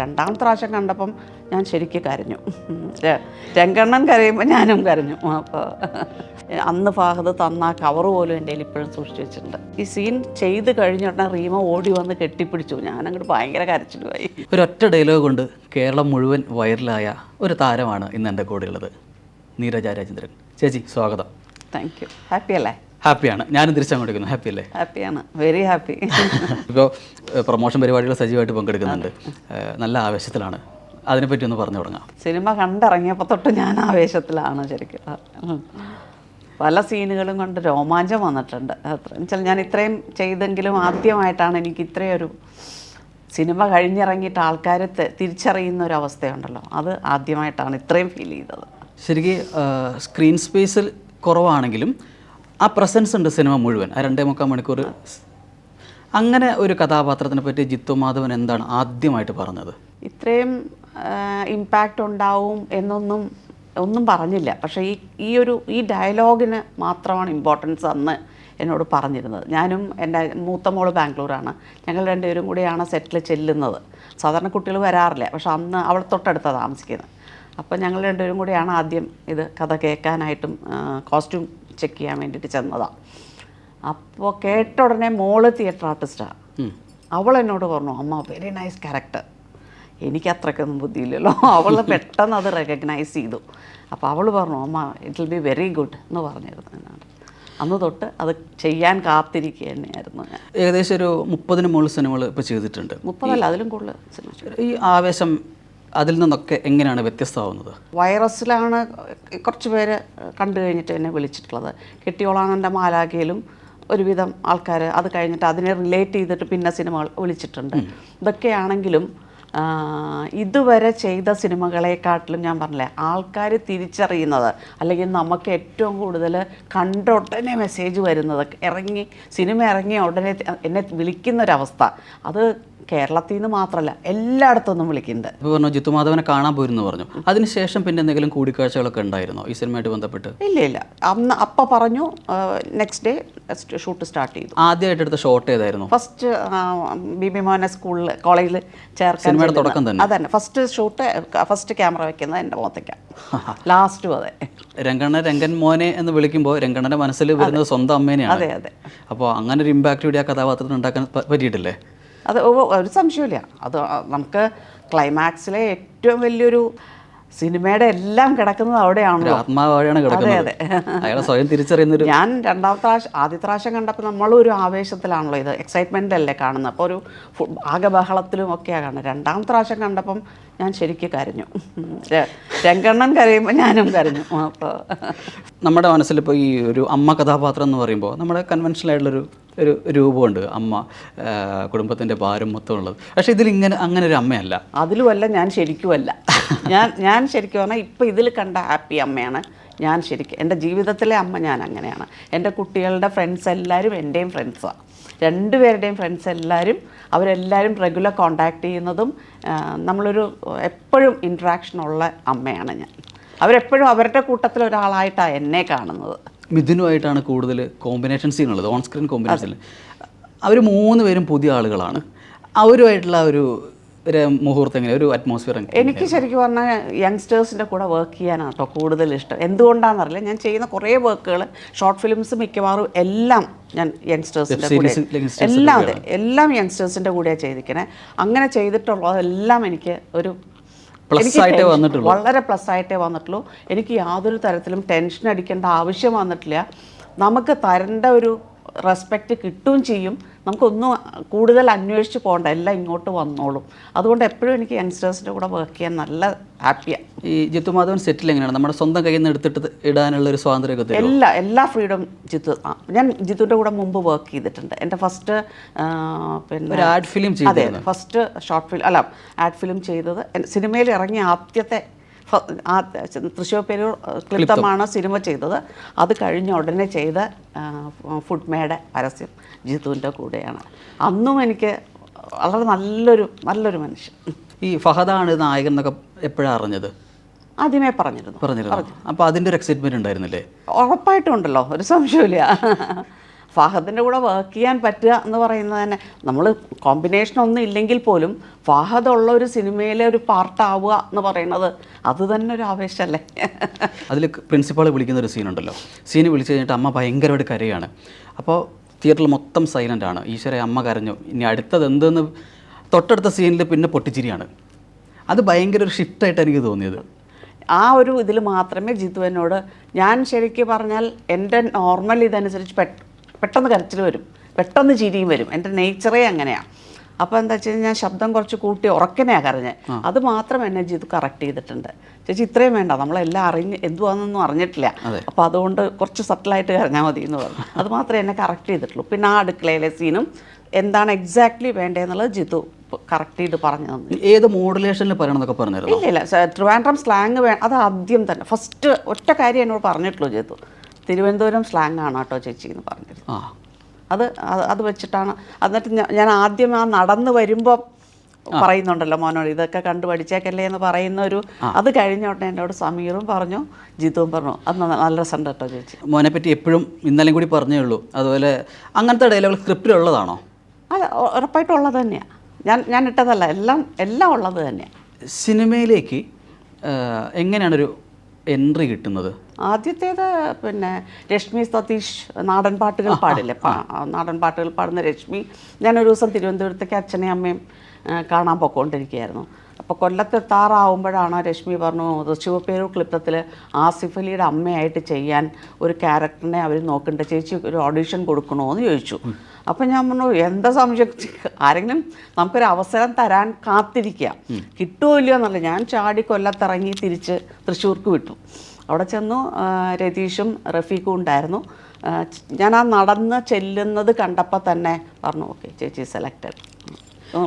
രണ്ടാമത്തെ പ്രാവശ്യം കണ്ടപ്പം ഞാൻ ശരിക്കും കരഞ്ഞു. രംഗണ്ണൻ കരയുമ്പോൾ ഞാനും കരഞ്ഞു. അപ്പോൾ അന്ന് ഫാഹദ് തന്ന കവർ പോലും എന്റെ കയ്യിൽ ഇപ്പോഴും സൂക്ഷിച്ചു വെച്ചിട്ടുണ്ട്. ഈ സീൻ ചെയ്ത് കഴിഞ്ഞ ഉടനെ റീമ ഓടി വന്ന് കെട്ടിപ്പിടിച്ചു. ഞാനങ്ങോട്ട് ഭയങ്കര കരച്ചിലുമായി. ഒരൊറ്റ ഡയലോഗ് കൊണ്ട് കേരളം മുഴുവൻ വൈറലായ ഒരു താരമാണ് ഇന്ന് എന്റെ കൂടെയുള്ളത്. നീരജ രാജേന്ദ്രൻ ചേച്ചി സ്വാഗതം. താങ്ക് യു ഹാപ്പി അല്ലേ? ഹാപ്പിയാണ്. ഞാനും തിരിച്ചങ്ങോട്ടിരിക്കുന്നു ഹാപ്പി അല്ലേ? ഹാപ്പിയാണ് വെരി ഹാപ്പി ഇപ്പോൾ പ്രൊമോഷൻ പരിപാടികൾ സജീവമായിട്ട് പങ്കെടുക്കുന്നുണ്ട്. നല്ല ആവേശത്തിലാണ്. അതിനെപ്പറ്റി ഒന്ന് പറഞ്ഞു തുടങ്ങാം. സിനിമ കണ്ടിറങ്ങിയപ്പോൾ തൊട്ട് ഞാൻ ആവേശത്തിലാണ് ശരിക്കും. പല സീനുകളും കൊണ്ട് രോമാഞ്ചം വന്നിട്ടുണ്ട്. അത്ര വെച്ചാൽ ഞാൻ ഇത്രയും ചെയ്തെങ്കിലും ആദ്യമായിട്ടാണ് എനിക്ക് ഇത്രയും ഒരു സിനിമ കഴിഞ്ഞിറങ്ങിയിട്ട് ആൾക്കാർ തിരിച്ചറിയുന്ന ഒരു അവസ്ഥയുണ്ടല്ലോ. അത് ആദ്യമായിട്ടാണ് ഇത്രയും ഫീൽ ചെയ്തത്. ശരിക്കും സ്ക്രീൻ സ്പേസിൽ കുറവാണെങ്കിലും ആ പ്രസൻസ് ഉണ്ട് സിനിമ മുഴുവൻ. ആ രണ്ടേ മുക്കാൽ മണിക്കൂർ അങ്ങനെ ഒരു കഥാപാത്രത്തിനെ പറ്റി ജിത്തു മാധവൻ എന്താണ് ആദ്യമായിട്ട് പറഞ്ഞത്? ഇത്രയും ഇമ്പാക്റ്റ് ഉണ്ടാവും എന്നൊന്നും ഒന്നും പറഞ്ഞില്ല. പക്ഷേ ഈ ഈ ഒരു ഈ ഡയലോഗിന് മാത്രമാണ് ഇമ്പോർട്ടൻസ് അന്ന് എന്നോട് പറഞ്ഞിരുന്നത്. ഞാനും എന്റെ മൂത്ത മോൾ ബാംഗ്ലൂരാണ്. ഞങ്ങൾ രണ്ടുപേരും കൂടിയാണ് സെറ്റിൽ ചെല്ലുന്നത്. സാധാരണ കുട്ടികൾ വരാറില്ല. പക്ഷെ അന്ന് അവൾ തൊട്ടടുത്താണ് താമസിക്കുന്നത്. അപ്പോൾ ഞങ്ങൾ രണ്ടുപേരും കൂടിയാണ് ആദ്യം ഇത് കഥ കേൾക്കാനായിട്ടും കോസ്റ്റ്യൂം ചെക്ക് ചെയ്യാൻ വേണ്ടിയിട്ട് ചെന്നതാണ് അപ്പോൾ കേട്ട ഉടനെ മോൾ തിയേറ്റർ ആർട്ടിസ്റ്റാണ് അവൾ എന്നോട് പറഞ്ഞു അമ്മ വെരി നൈസ് ക്യാരക്ടർ എനിക്ക് അത്രയ്ക്കൊന്നും ബുദ്ധിയില്ലല്ലോ. അവൾ പെട്ടെന്ന് അത് റെക്കഗ്നൈസ് ചെയ്തു. അപ്പോൾ അവൾ പറഞ്ഞു അമ്മ it will be very good എന്ന് പറഞ്ഞിരുന്നു എന്നാണ് അന്ന് തൊട്ട് അത് ചെയ്യാൻ കാത്തിരിക്കുക തന്നെയായിരുന്നു ഞാൻ. ഏകദേശം ഒരു മുപ്പതിന് മുകളിൽ സിനിമകൾ ഇപ്പോൾ ചെയ്തിട്ടുണ്ട്. മുപ്പതല്ല അതിലും കൂടുതൽ ഈ ആവേശം അതിൽ നിന്നൊക്കെ എങ്ങനെയാണ് വ്യത്യസ്തമാവുന്നത്? വൈറസിലാണ് കുറച്ച് പേര് കണ്ടു കഴിഞ്ഞിട്ട് എന്നെ വിളിച്ചിട്ടുള്ളത്. കെട്ടിയോളാണ് എന്റെ മാലാഖയിലും ഒരുവിധം ആൾക്കാർ അത് കഴിഞ്ഞിട്ട് അതിനെ റിലേറ്റ് ചെയ്തിട്ട് പിന്നെ സിനിമകൾ വിളിച്ചിട്ടുണ്ട്. ഇതൊക്കെയാണെങ്കിലും ഇതുവരെ ചെയ്ത സിനിമകളെക്കാട്ടിലും ഞാൻ പറഞ്ഞില്ലേ ആൾക്കാർ തിരിച്ചറിയുന്നത് അല്ലെങ്കിൽ നമുക്ക് ഏറ്റവും കൂടുതൽ കണ്ട ഉടനെ മെസ്സേജ് വരുന്നത് ഇറങ്ങി സിനിമ ഇറങ്ങിയ ഉടനെ എന്നെ വിളിക്കുന്നൊരവസ്ഥ. അത് കേരളത്തിൽ നിന്ന് മാത്രമല്ല എല്ലായിടത്തുനിന്നും വിളിക്കുന്നുണ്ട്. ഇപ്പോൾ പറഞ്ഞു ജിത്തു മാധവനെ കാണാൻ പോയിരുന്നു പറഞ്ഞു. അതിനുശേഷം പിന്നെ എന്തെങ്കിലും കൂടിക്കാഴ്ചകളൊക്കെ ഉണ്ടായിരുന്നോ ഈ സിനിമയായിട്ട് ബന്ധപ്പെട്ട്? ഇല്ല ഇല്ല. അന്ന് അപ്പ പറഞ്ഞു നെക്സ്റ്റ് ഡേ ഷൂട്ട് സ്റ്റാർട്ട് ചെയ്തു. ആദ്യമായിട്ട് എടുത്ത ഷോട്ട് ഏതായിരുന്നു? ഫസ്റ്റ് ബി ബി മോഹന സ്കൂളിൽ കോളേജിൽ ചേർക്കാൻ സിനിമയുടെ തുടക്കം തന്നെ? അതന്നെ. ഫസ്റ്റ് ഷൂട്ട് ഫസ്റ്റ് ക്യാമറ വെക്കുന്നത് എന്റെ മുഖത്തേക്കാണ് ലാസ്റ്റും അതെ. രംഗണ്ണ രംഗൻ മോനെ എന്ന് വിളിക്കുമ്പോൾ രംഗണ്ണന്റെ മനസ്സിൽ വരുന്നത് സ്വന്തം അമ്മേനെയാണ്. അതെ അതെ. അപ്പോൾ അങ്ങനെ ഒരു ഇമ്പാക്റ്റ് കൂടി ആ കഥാപാത്രത്തിന് ഉണ്ടാക്കാൻ പറ്റിയിട്ടില്ലേ? അത് ഒരു സംശയമില്ല അത് നമുക്ക് ക്ലൈമാക്സിലെ ഏറ്റവും വലിയൊരു സിനിമയുടെ എല്ലാം കിടക്കുന്നത് അവിടെയാണ് അവിടെയാണല്ലോ കിടക്കുന്നത്. അതെ. അയാളെ സ്വയം തിരിച്ചറിയുന്നൊരു ഞാൻ രണ്ടാമത്തെ പ്രാവശ്യം ആദ്യത്തെ പ്രാവശ്യം കണ്ടപ്പോൾ നമ്മളൊരു ആവേശത്തിലാണല്ലോ ഇത്. എക്സൈറ്റ്മെന്റ് അല്ലേ കാണുന്നത്. അപ്പോൾ ഒരു ആകെ ബഹളത്തിലും ഒക്കെയാണ് കാണുന്നത്. രണ്ടാമത്തെ പ്രാവശ്യം കണ്ടപ്പം ഞാൻ ശരിക്കും കരഞ്ഞു. രംഗണ്ണൻ കരയുമ്പോൾ ഞാനും കരഞ്ഞു. അപ്പോൾ നമ്മുടെ മനസ്സിലിപ്പോൾ ഈ ഒരു അമ്മ കഥാപാത്രം എന്ന് പറയുമ്പോൾ നമ്മുടെ കൺവെൻഷനൽ ആയിട്ടുള്ളൊരു ഒരു രൂപമുണ്ട്. അമ്മ കുടുംബത്തിന്റെ ഭാരം മൊത്തം ഉള്ളത്. പക്ഷേ ഇതിൽ ഇങ്ങനെ അങ്ങനെ ഒരു അമ്മയല്ല. അതിലുമല്ല ഞാൻ ശരിക്കുമല്ല. ഞാൻ ഞാൻ ശരിക്കും പറഞ്ഞാൽ ഇപ്പോൾ ഇതിൽ കണ്ട ഹാപ്പി അമ്മയാണ് ഞാൻ ശരിക്കും. എന്റെ ജീവിതത്തിലെ അമ്മ ഞാൻ അങ്ങനെയാണ്. എന്റെ കുട്ടികളുടെ ഫ്രണ്ട്സ് എല്ലാവരും എന്റെയും ഫ്രണ്ട്സാണ് രണ്ടുപേരുടെയും ഫ്രണ്ട്സ് എല്ലാവരും അവരെല്ലാവരും റെഗുലർ കോണ്ടാക്ട് ചെയ്യുന്നതും നമ്മളൊരു എപ്പോഴും ഇൻട്രാക്ഷൻ ഉള്ള അമ്മയാണ് ഞാൻ. അവരെപ്പോഴും അവരുടെ കൂട്ടത്തിൽ ഒരാളായിട്ടാണ് എന്നെ കാണുന്നത്. മിഥുനുമായിട്ടാണ് കൂടുതൽ combination scene on screen combination അവർ മൂന്ന് പേരും പുതിയ ആളുകളാണ്. അവരുമായിട്ടുള്ള ഒരു ഒരു മുഹൂർത്തം എങ്ങനെ ഒരു അറ്റ്മോസ്ഫിയർ എനിക്ക് ശരിക്കും പറഞ്ഞാൽ യങ്സ്റ്റേഴ്സിന്റെ കൂടെ വർക്ക് ചെയ്യാനാണ് കേട്ടോ കൂടുതൽ ഇഷ്ടം. എന്തുകൊണ്ടാണെന്നറിയില്ല ഞാൻ ചെയ്യുന്ന കുറേ വർക്കുകൾ ഷോർട്ട് ഫിലിംസ് മിക്കവാറും എല്ലാം ഞാൻ യങ്സ്റ്റേഴ്സിന്റെ കൂടെ എല്ലാം അതെ എല്ലാം യങ്സ്റ്റേഴ്സിന്റെ കൂടെയാണ് ചെയ്തിരിക്കണേ. അങ്ങനെ ചെയ്തിട്ടുള്ളതെല്ലാം എനിക്ക് ഒരു പ്ലസ് ആയിട്ടേ വന്നിട്ടുള്ളൂ. വളരെ പ്ലസ് ആയിട്ടേ വന്നിട്ടുള്ളൂ. എനിക്ക് യാതൊരു തരത്തിലും ടെൻഷൻ അടിക്കേണ്ട ആവശ്യം വന്നിട്ടില്ല. നമുക്ക് തരേണ്ട ഒരു റെസ്പെക്റ്റ് കിട്ടുകയും ചെയ്യും. നമുക്കൊന്നും കൂടുതൽ അന്വേഷിച്ച് പോകണ്ട. എല്ലാം ഇങ്ങോട്ട് വന്നോളും. അതുകൊണ്ട് എപ്പോഴും എനിക്ക് യങ്സ്റ്റേഴ്സിന്റെ കൂടെ വർക്ക് ചെയ്യാൻ നല്ല ഹാപ്പിയാണ് ഈ ജിത്തു മാധവൻ സെറ്റിൽ എങ്ങനെയാണ്? നമ്മുടെ സ്വന്തം കയ്യിൽ നിന്ന് എടുത്തിട്ട് ഇടാനുള്ള ഒരു സ്വാതന്ത്ര്യമൊക്കെ തരും എല്ലാ എല്ലാ ഫ്രീഡം ജിത്തു ഞാൻ ജിത്തുവിന്റെ കൂടെ മുമ്പ് വർക്ക് ചെയ്തിട്ടുണ്ട്. എന്റെ ഫസ്റ്റ് പിന്നെ ഒരു ആഡ് ഫിലിം അതെ ഫസ്റ്റ് ഷോർട്ട് ഫിലിം അല്ല ആഡ് ഫിലിം ചെയ്തത്. സിനിമയിൽ ഇറങ്ങിയ ആദ്യത്തെ ആ തൃശ്ശൂർ പേരൂർ ക്ലിപ്തമാണ് സിനിമ ചെയ്തത്. അത് കഴിഞ്ഞ ഉടനെ ചെയ്ത ഫുഡ്മേയുടെ പരസ്യം. ജിത്തുവിന്റെ കൂടെയാണ്. അന്നും എനിക്ക് വളരെ നല്ലൊരു നല്ലൊരു മനുഷ്യൻ. ഈ ഫഹദാണ് നായകൻ എന്നൊക്കെ എപ്പോഴാണ് അറിഞ്ഞത്? ആദ്യമേ പറഞ്ഞിരുന്നു. പറഞ്ഞിരുന്നു. അപ്പോൾ അതിന്റെ ഒരു എക്സൈറ്റ്മെന്റ് ഉണ്ടായിരുന്നില്ലേ? ഉറപ്പായിട്ടുണ്ടല്ലോ ഒരു സംശയമില്ല ഫഹദിന്റെ കൂടെ വർക്ക് ചെയ്യാൻ പറ്റുക എന്ന് പറയുന്നത് തന്നെ നമ്മൾ കോമ്പിനേഷൻ ഒന്നും ഇല്ലെങ്കിൽ പോലും ഫഹദ് ഉള്ള ഒരു സിനിമയിലെ ഒരു പാർട്ടാവുക എന്ന് പറയുന്നത് അത് തന്നെ ഒരു ആവേശമല്ലേ അതിൽ പ്രിൻസിപ്പാൾ വിളിക്കുന്ന ഒരു സീനുണ്ടല്ലോ സീന് വിളിച്ചു കഴിഞ്ഞിട്ട് അമ്മ ഭയങ്കരമായിട്ട് കരയാണ്. അപ്പോൾ തിയേറ്ററിൽ മൊത്തം സൈലന്റ് ആണ്. ഈശ്വരെ അമ്മ കരഞ്ഞു. ഇനി അടുത്തത് എന്തെന്ന് തൊട്ടടുത്ത സീനിൽ പിന്നെ പൊട്ടിച്ചിരിയാണ്. അത് ഭയങ്കര ഒരു ഷിഫ്റ്റായിട്ട് എനിക്ക് തോന്നിയത്. ആ ഒരു ഇതിൽ മാത്രമേ ജിത്തു എന്നോട് ഞാൻ ശരിക്കും പറഞ്ഞാൽ എന്റെ നോർമൽ ഇതനുസരിച്ച് പെട്ട് പെട്ടെന്ന് കരച്ചിൽ വരും. പെട്ടെന്ന് ചിരിയും വരും. എന്റെ നേച്ചറേ അങ്ങനെയാണ് അപ്പോൾ എന്താ വെച്ച് ഞാൻ ശബ്ദം കുറച്ച് കൂട്ടി ഉറക്കനെയാണ് കരഞ്ഞത് അത് മാത്രം എന്നെ ചെയ്ത് കറക്റ്റ് ചെയ്തിട്ടുണ്ട്. ചേച്ചി ഇത്രയും വേണ്ട. നമ്മളെല്ലാം അറിഞ്ഞ് എന്തുവാണെന്നൊന്നും അറിഞ്ഞിട്ടില്ല. അപ്പോൾ അതുകൊണ്ട് കുറച്ച് സട്ടിലായിട്ട് കരഞ്ഞാൽ മതി എന്ന് പറഞ്ഞു. അത് മാത്രമേ എന്നെ കറക്റ്റ് ചെയ്തിട്ടുള്ളൂ. പിന്നെ ആ അടുക്കളയിലെ സീനും എന്താണ് എക്സാക്ട്ലി വേണ്ടതെന്നുള്ളത് ജിതു കറക്റ്റ് ചെയ്ത് പറഞ്ഞു തന്നു. ഏത് മോഡുലേഷനിൽ പറയണമെന്നൊക്കെ പറഞ്ഞു ഇല്ല ഇല്ല. ട്രിവാൻഡ്രം സ്ലാങ് വേ അത് ആദ്യം തന്നെ. ഫസ്റ്റ് ഒറ്റ കാര്യം എന്നോട് പറഞ്ഞിട്ടുള്ളൂ ജിതു. തിരുവനന്തപുരം സ്ലാങ് ആണ് കേട്ടോ ചേച്ചി എന്ന് പറഞ്ഞിരുന്നു ആ. അത് അത് വെച്ചിട്ടാണ്. എന്നിട്ട് ഞാൻ ആദ്യം ആ നടന്ന് വരുമ്പോൾ പറയുന്നുണ്ടല്ലോ മോനോട് ഇതൊക്കെ കണ്ടു പഠിച്ചേക്കല്ലേ എന്ന് പറയുന്ന ഒരു അത് കഴിഞ്ഞോട്ടെ ഉടനെ എന്നോട് സമീറും പറഞ്ഞു ജിതുവും പറഞ്ഞു അത് നല്ല രസമുണ്ട് കേട്ടോ ചേച്ചി. മോനെ പറ്റി എപ്പോഴും ഇന്നലെയും കൂടി പറഞ്ഞേ ഉള്ളൂ. അതുപോലെ അങ്ങനത്തെ ഡയലോഗ് സ്ക്രിപ്റ്റിലുള്ളതാണോ? അല്ല ഉ- ഉറപ്പായിട്ടുള്ളത് തന്നെയാണ് ഞാൻ ഞാൻ ഇട്ടതല്ല എല്ലാം എല്ലാം ഉള്ളത് തന്നെയാണ് സിനിമയിലേക്ക് എങ്ങനെയാണ് എങ്ങനെയാണൊരു എൻട്രി കിട്ടുന്നത്? ആദ്യത്തേത് പിന്നെ രശ്മി സതീഷ് നാടൻ പാട്ടുകൾ പാടില്ലേ? നാടൻ പാട്ടുകൾ പാടുന്ന രശ്മി. ഞാനൊരു ദിവസം തിരുവനന്തപുരത്തേക്ക് അച്ഛനെയും അമ്മയും കാണാൻ പൊക്കോണ്ടിരിക്കുകയായിരുന്നു അപ്പോൾ കൊല്ലത്തെത്താറാവുമ്പോഴാണ് രശ്മി പറഞ്ഞു ശിവപേരൂർ ക്ലിപ്തത്തിൽ ആസിഫ് അലിയുടെ അമ്മയായിട്ട് ചെയ്യാൻ ഒരു ക്യാരക്ടറിനെ അവർ നോക്കണ്ട. ചേച്ചി ഒരു ഓഡിഷൻ കൊടുക്കണോ എന്ന് ചോദിച്ചു. അപ്പം ഞാൻ പറഞ്ഞു എന്താ സംശയം? ആരെങ്കിലും നമുക്കൊരു അവസരം തരാൻ കാത്തിരിക്കുക കിട്ടുമോ ഇല്ലയോ എന്നല്ല. ഞാൻ ചാടി കൊല്ലത്തിറങ്ങി തിരിച്ച് തൃശ്ശൂർക്ക് വിട്ടു. അവിടെ ചെന്നു രതീഷും റഫീഖും ഉണ്ടായിരുന്നു. ഞാൻ ആ നടന്ന് ചെല്ലുന്നത് കണ്ടപ്പോൾ തന്നെ പറഞ്ഞു ഓക്കെ ചേച്ചി സെലക്റ്റഡ്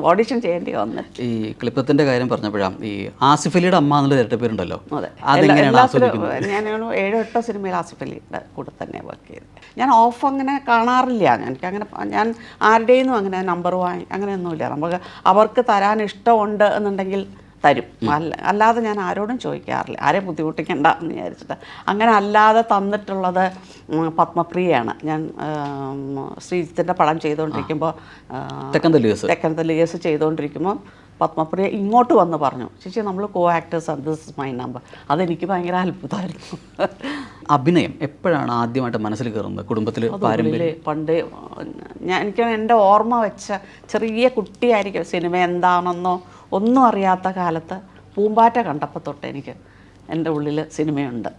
ഓഡിഷൻ ചെയ്യേണ്ടി വന്നു. ഈ ക്ലിപ്പത്തിന്റെ കാര്യം പറഞ്ഞപ്പോഴാണ് ഈ ആസിഫ് അലിയുടെ അമ്മ എന്നുള്ള ഇരട്ട പേരുണ്ടല്ലോ അതെ അതെങ്ങനെയാണ് ഞാൻ ഏഴോ എട്ടോ സിനിമയിൽ ആസിഫ് അലിയുടെ കൂടെ തന്നെ വർക്ക് ചെയ്തത്. ഞാൻ ഓഫ് അങ്ങനെ കാണാറില്ല എനിക്ക് അങ്ങനെ ഞാൻ ആരുടെയും അങ്ങനെ നമ്പർ വാങ്ങി അങ്ങനെയൊന്നുമില്ല. നമുക്ക് അവർക്ക് തരാൻ ഇഷ്ടമുണ്ട് എന്നുണ്ടെങ്കിൽ തരും. അല്ല അല്ലാതെ ഞാൻ ആരോടും ചോദിക്കാറില്ല. ആരെ ബുദ്ധിമുട്ടിക്കണ്ട എന്ന് വിചാരിച്ചിട്ട്. അങ്ങനെ അല്ലാതെ തന്നിട്ടുള്ളത് പത്മപ്രിയയാണ്. ഞാൻ ശ്രീജിത്തിന്റെ പടം ചെയ്തുകൊണ്ടിരിക്കുമ്പോൾ തെക്കൻ തെലുഗേസ് ചെയ്തുകൊണ്ടിരിക്കുമ്പോൾ പത്മപ്രിയ ഇങ്ങോട്ട് വന്ന് പറഞ്ഞു ചേച്ചി നമ്മൾ co actors this is my number അതെനിക്ക് ഭയങ്കര അത്ഭുതമായിരുന്നു. അഭിനയം എപ്പോഴാണ് ആദ്യമായിട്ട് മനസ്സിൽ കയറുന്നത് കുടുംബത്തിൽ പണ്ട് ഞാൻ എനിക്ക് എന്റെ ഓർമ്മ വെച്ച ചെറിയ കുട്ടിയായിരിക്കും. സിനിമ എന്താണെന്നോ ഒന്നും അറിയാത്ത കാലത്ത് പൂമ്പാറ്റ കണ്ടപ്പോൾ തൊട്ട് എനിക്ക് എന്റെ ഉള്ളിൽ സിനിമയുണ്ട്.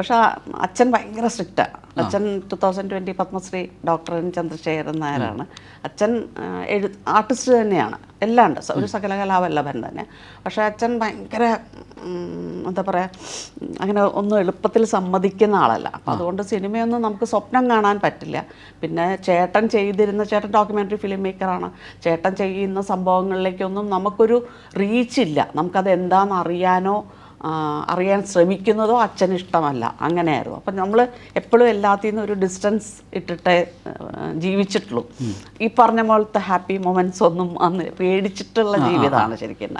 പക്ഷെ അച്ഛൻ ഭയങ്കര സ്ട്രിക്റ്റാണ് അച്ഛൻ two thousand twenty Padmashri doctor N Chandrasekharan നായരാണ്. അച്ഛൻ എഴു ആർട്ടിസ്റ്റ് തന്നെയാണ്. എല്ലാം ഉണ്ട്. ഒരു സകലകലാവല്ലഭൻ തന്നെ. പക്ഷേ അച്ഛൻ ഭയങ്കര എന്താ പറയുക അങ്ങനെ ഒന്നും എളുപ്പത്തിൽ സമ്മതിക്കുന്ന ആളല്ല. അപ്പം അതുകൊണ്ട് സിനിമയൊന്നും നമുക്ക് സ്വപ്നം കാണാൻ പറ്റില്ല. പിന്നെ ചേട്ടൻ ചെയ്തിരുന്ന ചേട്ടൻ ഡോക്യുമെന്ററി ഫിലിം മേക്കറാണ്. ചേട്ടൻ ചെയ്യുന്ന സംഭവങ്ങളിലേക്കൊന്നും നമുക്കൊരു റീച്ചില്ല. നമുക്കത് എന്താണെന്ന് അറിയാനോ അറിയാൻ ശ്രമിക്കുന്നതോ അച്ഛന് ഇഷ്ടമല്ല. അങ്ങനെയായിരുന്നു. അപ്പം നമ്മൾ എപ്പോഴും എല്ലാത്തിൽ നിന്നും ഒരു ഡിസ്റ്റൻസ് ഇട്ടിട്ടേ ജീവിച്ചിട്ടുള്ളൂ. ഈ പറഞ്ഞ പോലത്തെ ഹാപ്പി മൊമെന്റ്സ് ഒന്നും അന്ന് പേടിച്ചിട്ടുള്ള ജീവിതമാണ് ശരിക്കും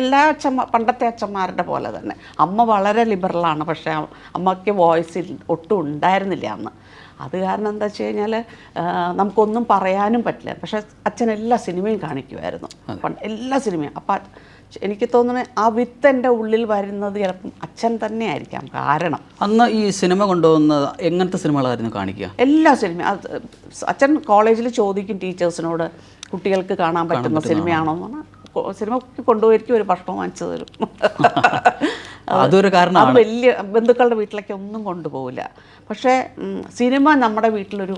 എല്ലാ അച്ഛന്മാർ പണ്ടത്തെ അച്ഛന്മാരുടെ പോലെ തന്നെ. അമ്മ വളരെ ലിബറലാണ് പക്ഷേ അമ്മയ്ക്ക് വോയിസ് ഒട്ടും ഉണ്ടായിരുന്നില്ല അന്ന്. അത് കാരണം എന്താ വെച്ച് കഴിഞ്ഞാൽ നമുക്കൊന്നും പറയാനും പറ്റില്ല. പക്ഷേ അച്ഛൻ എല്ലാ സിനിമയും കാണിക്കുമായിരുന്നു എല്ലാ സിനിമയും. അപ്പം എനിക്ക് തോന്നുന്നത് ആ വിത്ത് എന്റെ ഉള്ളിൽ വരുന്നത് ചിലപ്പം അച്ഛൻ തന്നെയായിരിക്കാം കാരണം. അന്ന് ഈ സിനിമ കൊണ്ടുവന്ന എങ്ങനത്തെ സിനിമകളായിരുന്നു കാണിക്കുക? എല്ലാ സിനിമ അച്ഛൻ കോളേജിൽ ചോദിക്കും ടീച്ചേഴ്സിനോട് കുട്ടികൾക്ക് കാണാൻ പറ്റുന്ന സിനിമയാണോ എന്ന് പറഞ്ഞാൽ സിനിമ കൊണ്ടുപോയിരിക്കും ഒരു ഭക്ഷണം വാങ്ങിച്ചു തരും. അതൊരു കാരണം അത് വലിയ ബന്ധുക്കളുടെ വീട്ടിലേക്ക് ഒന്നും കൊണ്ടുപോകില്ല പക്ഷേ സിനിമ നമ്മുടെ വീട്ടിലൊരു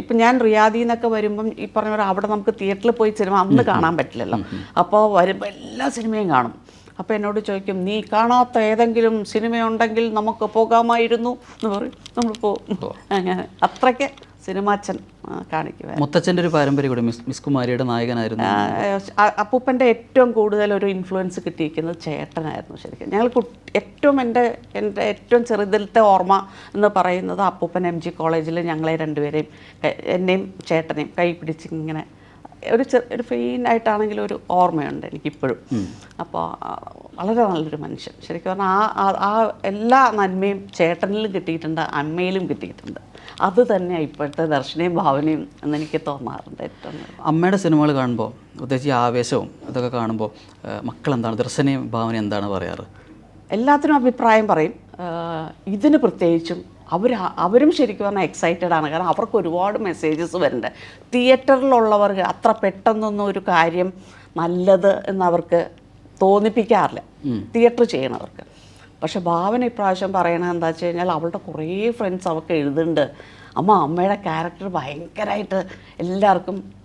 ഇപ്പം ഞാൻ റിയാദിൽ നിന്നൊക്കെ വരുമ്പം ഈ പറഞ്ഞ പോലെ അവിടെ നമുക്ക് തിയേറ്ററിൽ പോയി സിനിമ അന്ന് കാണാൻ പറ്റില്ലല്ലോ. അപ്പോൾ വരുമ്പോൾ എല്ലാ സിനിമയും കാണും. അപ്പോൾ എന്നോട് ചോദിക്കും നീ കാണാത്ത ഏതെങ്കിലും സിനിമയുണ്ടെങ്കിൽ നമുക്ക് പോകാമായിരുന്നു എന്ന് പറയും. നമ്മൾ പോകും അങ്ങനെ. അത്രയ്ക്ക് സിനിമ അച്ഛൻ ആ, മുത്തച്ഛന്റെ ഒരു പാരമ്പര്യം കൂടെ മിസ് മിസ് കുമാരിയുടെ നായകനായിരുന്നു. അപ്പൂപ്പന്റെ ഏറ്റവും കൂടുതൽ ഒരു ഇൻഫ്ലുവൻസ് കിട്ടിയിരിക്കുന്നത് ചേട്ടനായിരുന്നു ശരിക്കും. ഞങ്ങൾ ഏറ്റവും എന്റെ എന്റെ ഏറ്റവും ചെറുതിലത്തെ ഓർമ്മ എന്ന് പറയുന്നത് അപ്പൂപ്പൻ എം ജി കോളേജിൽ ഞങ്ങളെ രണ്ടുപേരെയും എന്നെയും ചേട്ടനെയും കൈ പിടിച്ച് ഇങ്ങനെ ഒരു ചെറിയ ഒരു ഫെയിനായിട്ടാണെങ്കിലും ഒരു ഓർമ്മയുണ്ട് എനിക്കിപ്പോഴും. അപ്പോൾ വളരെ നല്ലൊരു മനുഷ്യൻ. ശരിക്കും പറഞ്ഞാൽ ആ ആ- എല്ലാ നന്മയും ചേട്ടനിലും കിട്ടിയിട്ടുണ്ട് അമ്മയിലും കിട്ടിയിട്ടുണ്ട്. അത് തന്നെയാണ് ഇപ്പോഴത്തെ ദർശനയും ഭാവനയും എന്ന് എനിക്ക് തോന്നാറുണ്ട് ഏറ്റവും അമ്മയുടെ സിനിമകൾ കാണുമ്പോൾ പ്രത്യേകിച്ച് ആവേശവും അതൊക്കെ കാണുമ്പോൾ മക്കൾ എന്താണ് ദർശനയും ഭാവന എന്താണ് പറയാറ്? എല്ലാത്തിനും അഭിപ്രായം പറയും. ഇതിന് പ്രത്യേകിച്ചും അവർ അവരും ശരിക്കും പറഞ്ഞാൽ എക്സൈറ്റഡ് ആണ്. കാരണം അവർക്ക് ഒരുപാട് മെസ്സേജസ് വരുന്നുണ്ട്. തിയേറ്ററിലുള്ളവർക്ക് അത്ര പെട്ടെന്നൊന്നും ഒരു കാര്യം നല്ലത് എന്നവർക്ക് തോന്നിപ്പിക്കാറില്ല. തിയേറ്റർ ചെയ്യണവർക്ക്. പക്ഷെ ഭാവന ഇപ്രാവശ്യം പറയണത് എന്താ വെച്ച് കഴിഞ്ഞാൽ അവളുടെ കുറേ ഫ്രണ്ട്സ് അവൾക്ക് എഴുതുന്നുണ്ട്. അമ്മ അമ്മയുടെ ക്യാരക്ടർ ഭയങ്കരമായിട്ട് എല്ലാവർക്കും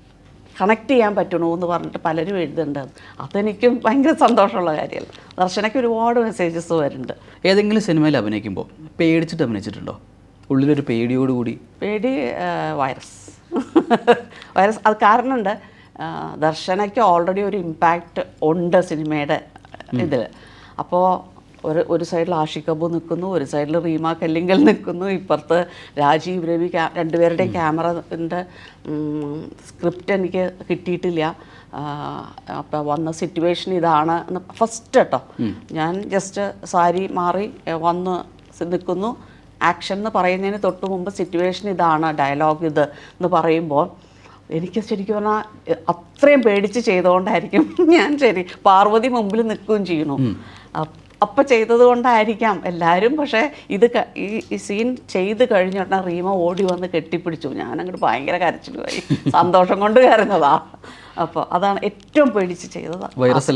കണക്ട് ചെയ്യാൻ പറ്റണോ എന്ന് പറഞ്ഞിട്ട് പലരും എഴുതുന്നുണ്ട്. അതെനിക്കും ഭയങ്കര സന്തോഷമുള്ള കാര്യമല്ല. ദർശനയ്ക്ക് ഒരുപാട് മെസ്സേജസ് വരുന്നുണ്ട്. ഏതെങ്കിലും സിനിമയിൽ അഭിനയിക്കുമ്പോൾ പേടിച്ചിട്ട് അഭിനയിച്ചിട്ടുണ്ടോ? ഉള്ളിലൊരു പേടിയോടുകൂടി. പേടി വൈറസ് വൈറസ് അത് കാരണമുണ്ട്. ദർശനയ്ക്ക് ഓൾറെഡി ഒരു ഇമ്പാക്റ്റ് ഉണ്ട് സിനിമയുടെ ഇതിൽ. അപ്പോൾ ഒരു ഒരു സൈഡിൽ ആഷിഖ് അബു നിൽക്കുന്നു ഒരു സൈഡിൽ റീമ കല്ലിങ്കൽ നിൽക്കുന്നു. ഇപ്പുറത്ത് രാജീവ് രവി ക്യാ രണ്ടുപേരുടെയും ക്യാമറന്റെ സ്ക്രിപ്റ്റ് എനിക്ക് കിട്ടിയിട്ടില്ല. അപ്പോൾ വന്ന സിറ്റുവേഷൻ ഇതാണ് എന്ന് ഫസ്റ്റ് കേട്ടോ. ഞാൻ ജസ്റ്റ് സാരി മാറി വന്ന് നിൽക്കുന്നു. ആക്ഷൻ എന്ന് പറയുന്നതിന് തൊട്ട് മുമ്പ് സിറ്റുവേഷൻ ഇതാണ് ഡയലോഗ് ഇത് എന്ന് പറയുമ്പോൾ. എനിക്ക് ശരിക്കും പറഞ്ഞാൽ അത്രയും പേടിച്ച് ചെയ്തുകൊണ്ടായിരിക്കും ഞാൻ ശരി പാർവതി മുമ്പിൽ നിൽക്കുകയും ചെയ്യണു അപ്പ് ചെയ്തത് കൊണ്ടായിരിക്കാം എല്ലാവരും പക്ഷേ ഇത് ഈ സീൻ ചെയ്ത് കഴിഞ്ഞിട്ട് റീമ ഓടി വന്ന് കെട്ടിപ്പിടിച്ചു. ഞാനങ്ങോട്ട് ഭയങ്കര കരച്ചിലുമായി. സന്തോഷം കൊണ്ട് കരഞ്ഞതാ. അപ്പോൾ അതാണ് ഏറ്റവും പേടിച്ച് ചെയ്തത്.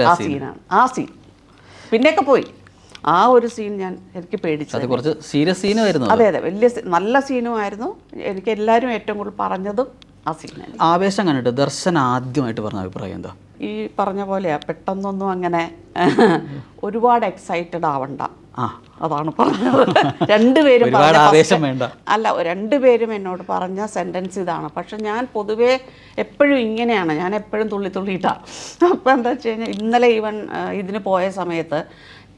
ആ സീനാണ് ആ സീൻ പിന്നെയൊക്കെ പോയി. ആ ഒരു സീൻ ഞാൻ എനിക്ക് പേടിച്ചത് അത് കുറച്ച് സീരിയസ് അതെ. അതെ വലിയ നല്ല സീനുമായിരുന്നു എനിക്ക് എല്ലാവരും ഏറ്റവും കൂടുതൽ പറഞ്ഞതും ആ സിഗ്നൽ ആവേശം കണ്ടിട്ട് ദർശൻ ആദ്യമായിട്ട് പറഞ്ഞ അഭിപ്രായം എന്താ? ഈ പറഞ്ഞ പോലെയാ പെട്ടെന്നൊന്നും അങ്ങനെ ഒരുപാട് എക്സൈറ്റഡ് ആവണ്ട. അതാണ് പറഞ്ഞത്. രണ്ടുപേരും ആവേശം വേണ്ട. അല്ല രണ്ടുപേരും എന്നോട് പറഞ്ഞ സെന്റൻസ് ഇതാണ്. പക്ഷെ ഞാൻ പൊതുവേ എപ്പോഴും ഇങ്ങനെയാണ്. ഞാൻ എപ്പോഴും തുള്ളി തുള്ളിയിട്ടാണ് അപ്പോൾ എന്താ വെച്ച് കഴിഞ്ഞാൽ ഇന്നലെ ഈവൻ ഇതിന് പോയ സമയത്ത്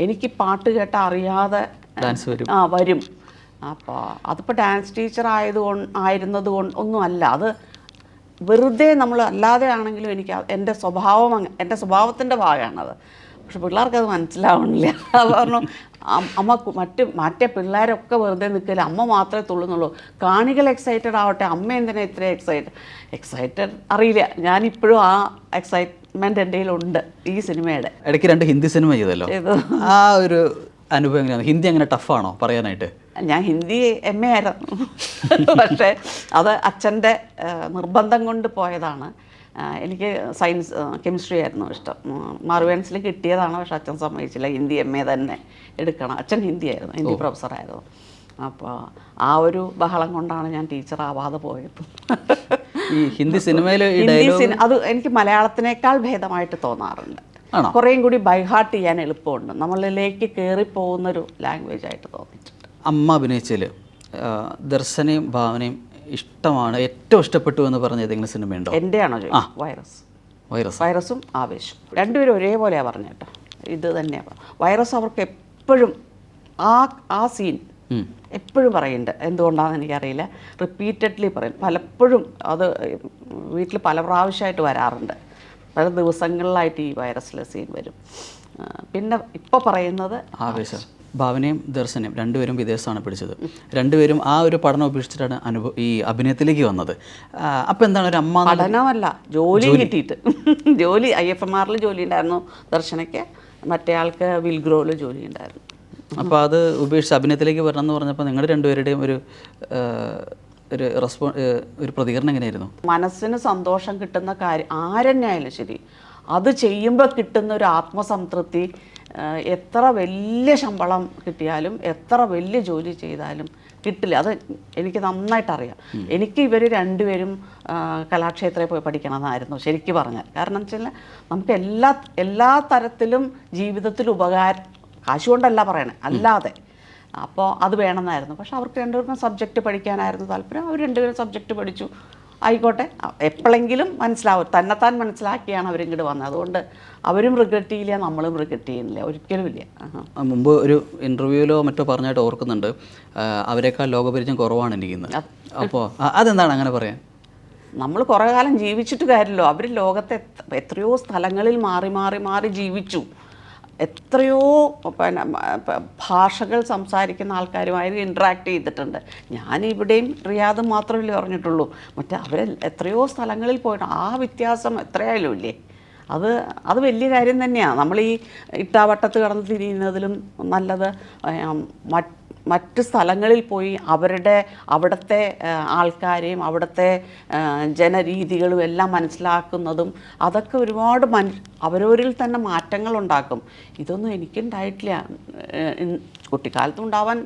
എനിക്ക് പാട്ട് കേട്ട അറിയാതെ ആ വരും. അപ്പോൾ അതിപ്പോൾ ഡാൻസ് ടീച്ചർ ആയതുകൊണ്ട് ആയിരുന്നത് കൊണ്ട് ഒന്നും അല്ല അത് വെറുതെ നമ്മൾ അല്ലാതെ ആണെങ്കിലും എനിക്ക് എന്റെ സ്വഭാവം അങ്ങ് എന്റെ സ്വഭാവത്തിന്റെ ഭാഗമാണത്. പക്ഷെ പിള്ളേർക്ക് അത് മനസ്സിലാവണില്ല. അത് പറഞ്ഞു അമ്മ മറ്റ് മറ്റേ പിള്ളേരൊക്കെ വെറുതെ നിൽക്കില്ല അമ്മ മാത്രമേ തുള്ളുന്നുള്ളൂ. കാണികൾ എക്സൈറ്റഡ് ആവട്ടെ അമ്മ എന്തിനാ ഇത്ര എക്സൈറ്റഡ് എക്സൈറ്റഡ് അറിയില്ല. ഞാനിപ്പോഴും ആ എക്സൈറ്റ്മെന്റ് എന്റെ കയ്യിലുണ്ട് ഈ സിനിമയുടെ. ഇടയ്ക്ക് രണ്ട് ഹിന്ദി സിനിമ ചെയ്തല്ലോ. ആ ഒരു അനുഭവം ഹിന്ദി അങ്ങനെ ടഫാണോ പറയാനായിട്ട്? ഞാൻ ഹിന്ദി എം എ ആയിരുന്നു. പക്ഷേ അത് അച്ഛന്റെ നിർബന്ധം കൊണ്ട് പോയതാണ്. എനിക്ക് സയൻസ് കെമിസ്ട്രി ആയിരുന്നു ഇഷ്ടം. മാർവേൻസിൽ കിട്ടിയതാണ് പക്ഷെ അച്ഛൻ സമ്മതിച്ചില്ല. ഹിന്ദി എം എ തന്നെ എടുക്കണം. അച്ഛൻ ഹിന്ദി ആയിരുന്നു ഹിന്ദി പ്രൊഫസറായിരുന്നു അപ്പോൾ ആ ഒരു ബഹളം കൊണ്ടാണ് ഞാൻ ടീച്ചർ ആവാതെ പോയത്. ഈ ഹിന്ദി സിനിമയിൽ അത് എനിക്ക് മലയാളത്തിനേക്കാൾ ഭേദമായിട്ട് തോന്നാറുണ്ട്? കുറേയും കൂടി ബൈഹാർട്ട് ചെയ്യാൻ എളുപ്പമുണ്ട്. നമ്മളിലേക്ക് കയറിപ്പോകുന്നൊരു ലാംഗ്വേജ് ആയിട്ട് തോന്നിയിട്ടുണ്ട് അമ്മ അഭിനയിച്ചതിൽ ദർശനയും ഭാവനയും ഇഷ്ടമാണ് ഏറ്റവും ഇഷ്ടപ്പെട്ടു എന്ന് പറഞ്ഞ ഏതെങ്കിലും സിനിമയുണ്ടോ ആണോ ആ. വൈറസ്. വൈറസ്. വൈറസും ആവേശം. രണ്ടുപേരും ഒരേപോലെയാണ് പറഞ്ഞേട്ടോ. ഇത് തന്നെയാണ് വൈറസ് അവർക്ക് എപ്പോഴും ആ ആ സീൻ. എപ്പോഴും പറയുന്നുണ്ട് എന്തുകൊണ്ടാണെന്ന് എനിക്കറിയില്ല. റിപ്പീറ്റഡ്ലി പറയും. പലപ്പോഴും അത് വീട്ടിൽ പല പ്രാവശ്യമായിട്ട് വരാറുണ്ട്. പല ദിവസങ്ങളിലായിട്ട് ഈ വൈറസിലെ സീൻ വരും. പിന്നെ ഇപ്പോൾ പറയുന്നത് ആവേശം. ഭാവനയും ദർശനയും രണ്ടുപേരും വിദേശത്താണ് പഠിച്ചത്. രണ്ടുപേരും ആ ഒരു പഠനം ഉപേക്ഷിച്ചിട്ടാണ് അനുഭവം ഈ അഭിനയത്തിലേക്ക് വന്നത്. അപ്പം എന്താണ് ഒരു അമ്മ പഠനമല്ല ജോലി കിട്ടിയിട്ട്. ജോലി ഐ എഫ് എം ആറിൽ ജോലി ഉണ്ടായിരുന്നു ദർശനയ്ക്ക്. മറ്റേ ആൾക്ക് വിൽഗ്രോയിൽ ജോലി ഉണ്ടായിരുന്നു. അപ്പോൾ അത് ഉപേക്ഷിച്ച് അഭിനയത്തിലേക്ക് വരണം എന്ന് പറഞ്ഞപ്പോൾ നിങ്ങൾ രണ്ടുപേരുടെയും ഒരു ഒരു റെസ്പോ ഒരു പ്രതികരണം എങ്ങനെയായിരുന്നു? മനസ്സിന് സന്തോഷം കിട്ടുന്ന കാര്യം ആരെന്നെയായാലും ശരി. അത് ചെയ്യുമ്പോൾ കിട്ടുന്ന ഒരു ആത്മസംതൃപ്തി എത്ര വലിയ ശമ്പളം കിട്ടിയാലും എത്ര വലിയ ജോലി ചെയ്താലും കിട്ടില്ല. അത് എനിക്ക് നന്നായിട്ട് അറിയാം എനിക്ക് ഇവർ രണ്ടുപേരും കലാക്ഷേത്രയിൽ പോയി പഠിക്കണമെന്നായിരുന്നു ശരിക്കും പറഞ്ഞാൽ. കാരണം വെച്ചാൽ നമുക്ക് എല്ലാ എല്ലാ തരത്തിലും ജീവിതത്തിൽ ഉപകാരം കാശ് കൊണ്ടല്ല പറയണേ അല്ലാതെ. അപ്പോൾ അത് വേണമെന്നായിരുന്നു. പക്ഷെ അവർക്ക് രണ്ടുപേർക്കും സബ്ജക്റ്റ് പഠിക്കാനായിരുന്നു താല്പര്യം. അവർ രണ്ടുപേരും സബ്ജക്റ്റ് പഠിച്ചു. ആയിക്കോട്ടെ. എപ്പോഴെങ്കിലും മനസ്സിലാവും. തന്നെത്താൻ മനസ്സിലാക്കിയാണ് അവരിങ്ങോട്ട് വന്നത്. അതുകൊണ്ട് അവരും റിഗ്രറ്റ് ചെയ്യില്ല നമ്മളും റിഗ്രറ്റ് ചെയ്യുന്നില്ല. ഒരിക്കലും ഇല്ല. മുമ്പ് ഒരു ഇന്റർവ്യൂവിലോ മറ്റോ പറഞ്ഞായിട്ട് ഓർക്കുന്നുണ്ട്. അവരെക്കാൾ ലോകപരിചയം കുറവാണ് എനിക്കിന്ന് അപ്പോൾ അതെന്താണ് അങ്ങനെ പറയാൻ? നമ്മൾ കുറേ കാലം ജീവിച്ചിട്ട് കാര്യമല്ലോ അവർ ലോകത്തെ എത്രയോ സ്ഥലങ്ങളിൽ മാറി മാറി മാറി ജീവിച്ചു. എത്രയോ പിന്നെ ഭാഷകൾ സംസാരിക്കുന്ന ആൾക്കാരുമായി ഇൻട്രാക്ട് ചെയ്തിട്ടുണ്ട്. ഞാനിവിടെയും റിയാദ് മാത്രമല്ലേ പറഞ്ഞിട്ടുള്ളൂ. മറ്റേ അവർ എത്രയോ സ്ഥലങ്ങളിൽ പോയിട്ട് ആ വ്യത്യാസം എത്രയായാലും ഇല്ലേ? അത് അത് വലിയ കാര്യം തന്നെയാണ് നമ്മൾ ഈ ഇട്ടാവട്ടത്ത് കടന്ന് തിരിയുന്നതിലും നല്ലത് മറ്റ് മറ്റ് സ്ഥലങ്ങളിൽ പോയി അവരുടെ അവിടുത്തെ ആൾക്കാരെയും അവിടുത്തെ ജനരീതികളും എല്ലാം മനസ്സിലാക്കുന്നതും അതൊക്കെ ഒരുപാട് മൻ അവരവരിൽ തന്നെ മാറ്റങ്ങൾ ഉണ്ടാക്കും ഇതൊന്നും എനിക്കുണ്ടായിട്ടില്ല. കുട്ടിക്കാലത്ത് ഉണ്ടാവാൻ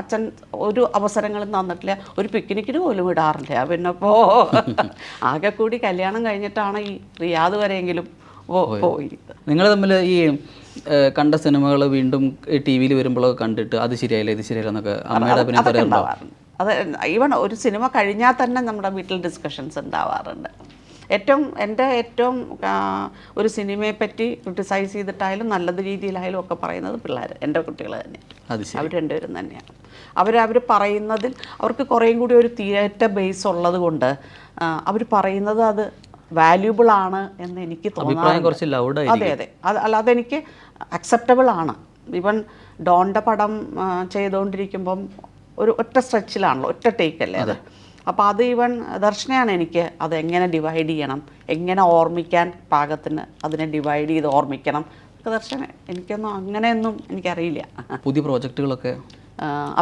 അച്ഛൻ ഒരു അവസരങ്ങളും തന്നിട്ടില്ല. ഒരു പിക്നിക്കിന് പോലും വിടാറില്ല പിന്നെ ഇപ്പോൾ ആകെ കൂടി കല്യാണം കഴിഞ്ഞിട്ടാണ് ഈ റിയാദ് വരെയെങ്കിലും പോയി. നിങ്ങൾ തമ്മിൽ ഈ കണ്ട സിനിമകൾ വീണ്ടും ടി വിയിൽ വരുമ്പോഴൊക്കെ കണ്ടിട്ട് അത് ശരിയായില്ല ഇത് ശരിയായില്ല എന്നൊക്കെ അമ്മയുടെ അഭിനയം അതൊക്കെ അത് ഈവൺ ഒരു സിനിമ കഴിഞ്ഞാൽ തന്നെ നമ്മുടെ വീട്ടിൽ ഡിസ്കഷൻസ് ഉണ്ടാവാറുണ്ട്. ഏറ്റവും എന്റെ ഏറ്റവും ഒരു സിനിമയെ പറ്റി ക്രിട്ടിസൈസ് ചെയ്തിട്ടായാലും നല്ല രീതിയിലായാലും ഒക്കെ പറയുന്നത് പിള്ളേർ എന്റെ കുട്ടികൾ തന്നെ അവർ രണ്ടുപേരും തന്നെയാണ്. അവർ അവർ പറയുന്നതിൽ അവർക്ക് കുറേയും കൂടി ഒരു തിയേറ്റർ ബേസ് ഉള്ളത് കൊണ്ട് അവർ പറയുന്നത് അത് വാല്യൂബിൾ ആണ് എന്ന് എനിക്ക് തോന്നാറുണ്ട്. അതെ അതെ. അത് അല്ലാതെ എനിക്ക് അക്സെപ്റ്റബിൾ ആണ്. ഇവൻ ഡോണിന്റെ പടം ചെയ്തുകൊണ്ടിരിക്കുമ്പം ഒരു ഒറ്റ സ്ട്രെച്ചിലാണല്ലോ ഒറ്റ ടേക്ക് അല്ലേ അത്? അപ്പോൾ അത് ഇവൻ ദർശനയാണ് എനിക്ക് അത് എങ്ങനെ ഡിവൈഡ് ചെയ്യണം എങ്ങനെ ഓർമ്മിക്കാൻ പാകത്തിന് അതിനെ ഡിവൈഡ് ചെയ്ത് ഓർമ്മിക്കണം. ദർശന എനിക്കൊന്നും അങ്ങനെയൊന്നും എനിക്കറിയില്ല. പുതിയ പ്രോജക്റ്റുകളൊക്കെ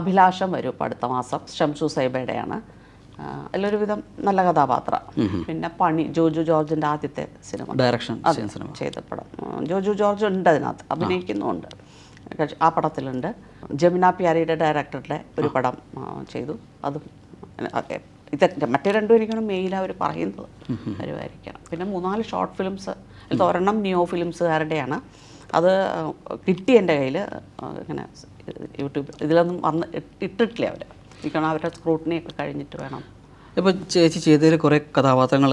അഭിലാഷം വരും ഇപ്പോൾ അടുത്ത മാസം ഷംസു സൈബയുടെയാണ്. ആ, അതിലൊരു വിധം നല്ല കഥാപാത്രം. പിന്നെ പണി ജോജു ജോർജിന്റെ ആദ്യത്തെ സിനിമ. Direction cinema. ചെയ്ത പടം ജോജു ജോർജ് ഉണ്ട് അതിനകത്ത്. അഭിനയിക്കുന്നുമുണ്ട്. കക്ഷ- ആ പടത്തിലുണ്ട്. ജമുന പ്യാരിയുടെ ഡയറക്ടറുടെ ഒരു പടം ചെയ്തു. അതും. ഇതൊക്കെ മറ്റേ രണ്ടും എനിക്കാണ് മെയിൻ അവർ പറയുന്നത്. വരുമായിരിക്കണം. പിന്നെ മൂന്നാൽ ഷോർട്ട് ഫിലിംസ് അതിൽ ഒരെണ്ണം നിയോ ഫിലിംസുകാരുടെയാണ് അത് കിട്ടി എന്റെ കയ്യിൽ ഇങ്ങനെ യൂട്യൂബ് ഇതിലൊന്നും വന്ന് ഇട്ട്- ഇട്ടിട്ടില്ല അവർ എനിക്കാണ് അവരുടെ സ്ക്രൂട്ടിനിയൊക്കെ കഴിഞ്ഞിട്ട് വേണം. ഇപ്പോൾ ചേച്ചി ചെയ്തതിൽ കുറേ കഥാപാത്രങ്ങൾ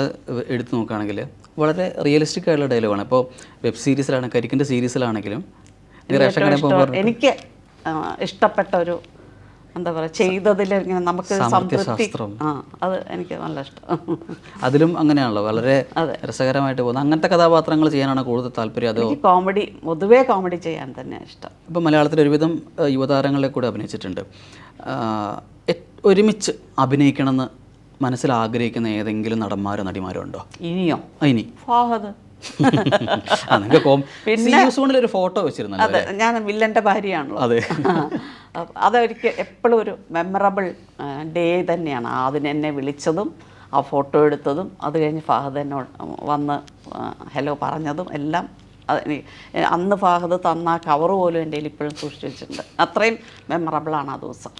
എടുത്തു നോക്കുകയാണെങ്കിൽ വളരെ റിയലിസ്റ്റിക് ആയിട്ടുള്ള ഡയലോഗാണ് ഇപ്പോൾ വെബ് സീരീസിലാണ് കരിക്കിന്റെ സീരീസിലാണെങ്കിലും എനിക്ക് ഇഷ്ടപ്പെട്ട ഒരു എന്താ പറയുക ചെയ്തതിൽ ഇങ്ങനെ നമുക്ക് സംതൃപ്തി. ആ അത് എനിക്ക് നല്ല ഇഷ്ടം. അതിലും അങ്ങനെയാണല്ലോ. വളരെ രസകരമായിട്ട് പോകുന്നത് അങ്ങനത്തെ കഥാപാത്രങ്ങൾ ചെയ്യാനാണ് കൂടുതൽ താല്പര്യം. അതോ കോമഡി പൊതുവേ കോമഡി ചെയ്യാൻ തന്നെ ഇഷ്ടം. ഇപ്പോൾ മലയാളത്തിൽ ഒരുവിധം യുവതാരങ്ങളെ കൂടെ അഭിനയിച്ചിട്ടുണ്ട്. ഒരുമിച്ച് അഭിനയിക്കണമെന്ന് മനസ്സിൽ ആഗ്രഹിക്കുന്ന ഏതെങ്കിലും നടന്മാരോ നടിമാരോ ഉണ്ടോ? ഇനിയോ? ഇനി. ഫാഹദ്. ആ സോണിൽ ഒരു ഫോട്ടോ അതെ ഞാൻ വില്ലന്റെ ഭാര്യയാണല്ലോ. അതെ. അതൊരിക്കൽ എപ്പോഴും ഒരു മെമ്മറബിൾ ഡേ തന്നെയാണ്. അതിന് എന്നെ വിളിച്ചതും ആ ഫോട്ടോ എടുത്തതും അത് കഴിഞ്ഞ് ഫാഹദ് എന്നോട് വന്ന് ഹലോ പറഞ്ഞതും എല്ലാം അന്ന് ഫാഹദ് തന്ന കവർ പോലും എന്റെ ഇപ്പോഴും സൂക്ഷിച്ചു വെച്ചിട്ടുണ്ട്. അത്രയും മെമ്മറബിളാണ് ആ ദിവസം.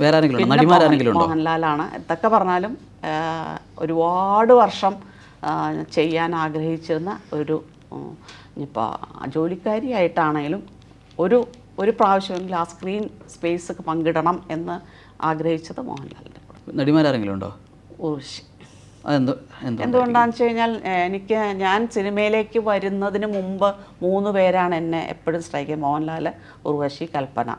വേറെ ആരെങ്കിലും ഉണ്ടോ? പിന്നെ നടിമാരാരെങ്കിലും ഉണ്ടോ? മോഹൻലാലാണ്. എന്തൊക്കെ പറഞ്ഞാലും ആ, ഒരുപാട് വർഷം ആ, ചെയ്യാൻ ആഗ്രഹിച്ചിരുന്ന ഒരു ഇപ്പോൾ ജോലിക്കാരിയായിട്ടാണേലും ഒരു ഒരു പ്രാവശ്യമെങ്കിലും ആ സ്ക്രീൻ സ്പേസ് പങ്കിടണം എന്ന് ആഗ്രഹിച്ചത് മോഹൻലാലിന്റെ കൂടെ നടിമാരാരെങ്കിലും ഉണ്ടോ? ഉർവശി അതെന്തോ എന്തോ എന്തുകൊണ്ടാണെന്ന് വെച്ച് കഴിഞ്ഞാൽ ഏഹ്, എനിക്ക് ഞാൻ സിനിമയിലേക്ക് വരുന്നതിന് മുമ്പ് മൂന്ന് പേരാണ് എന്നെ എപ്പോഴും സ്ട്രൈക്ക് മോഹൻലാൽ ഉർവശി കൽപ്പന.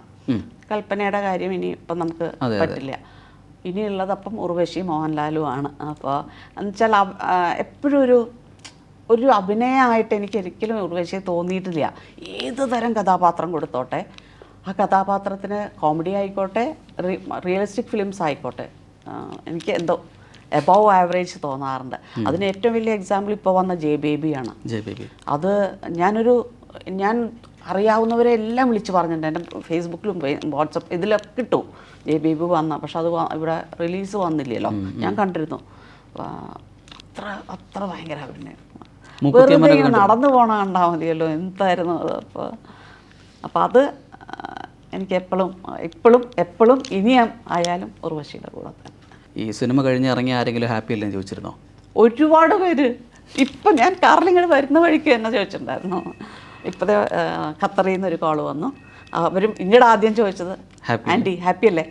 കൽപ്പനയുടെ കാര്യം ഇനി ഇപ്പം നമുക്ക് പറ്റില്ല. ഇനിയുള്ളത് അപ്പം ഉർവശി മോഹൻലാലും ആണ്. അപ്പോൾ എന്നുവെച്ചാൽ എപ്പോഴും ഒരു ഒരു അഭിനയമായിട്ട് എനിക്ക് ഒരിക്കലും ഉർവശിയെ തോന്നിയിട്ടില്ല. ഏത് തരം കഥാപാത്രം കൊടുത്തോട്ടെ ആ കഥാപാത്രത്തിന് കോമഡി ആയിക്കോട്ടെ റിയലിസ്റ്റിക് ഫിലിംസ് ആയിക്കോട്ടെ എനിക്ക് എന്തോ എബവ് ആവറേജ് തോന്നാറുണ്ട്. അതിന് ഏറ്റവും വലിയ എക്സാമ്പിൾ ഇപ്പോൾ വന്ന ജെ ബേബിയാണ് അത് ഞാനൊരു ഞാൻ അറിയാവുന്നവരെ എല്ലാം വിളിച്ച് പറഞ്ഞിട്ടുണ്ട്. എന്റെ ഫേസ്ബുക്കിലും വാട്സപ്പ് ഇതിലൊക്കെ കിട്ടും. ജെ ബേബി വന്ന. പക്ഷെ അത് ഇവിടെ റിലീസ് വന്നില്ലല്ലോ. ഞാൻ കണ്ടിരുന്നു. അത്ര അത്ര ഭയങ്കര അഭിനയം വെറുതെ നടന്നു പോണ കണ്ടാൽ മതിയല്ലോ. എന്തായിരുന്നു അത്? അപ്പോൾ അപ്പോൾ അത് എനിക്ക് എപ്പോഴും എപ്പോഴും എപ്പോഴും ഇനിയും ആയാലും ഉർവശിയുടെ കൂടെ തന്നെ. ഈ സിനിമ കഴിഞ്ഞ് ഇറങ്ങി ആരെങ്കിലും ഹാപ്പി അല്ലെന്ന് ചോദിച്ചിരുന്നോ? ഒരുപാട് പേര്. ഇപ്പം ഞാൻ കാർലിങ്ങൾ വരുന്ന വഴിക്ക് തന്നെ ചോദിച്ചിട്ടുണ്ടായിരുന്നു. ഇപ്പോഴത്തെ ഖത്തറിൽ നിന്ന് ഒരു കോൾ വന്നു അവരും ഇങ്ങോട്ട് ആദ്യം ചോദിച്ചത്. ആന്റി ഹാപ്പി അല്ലേ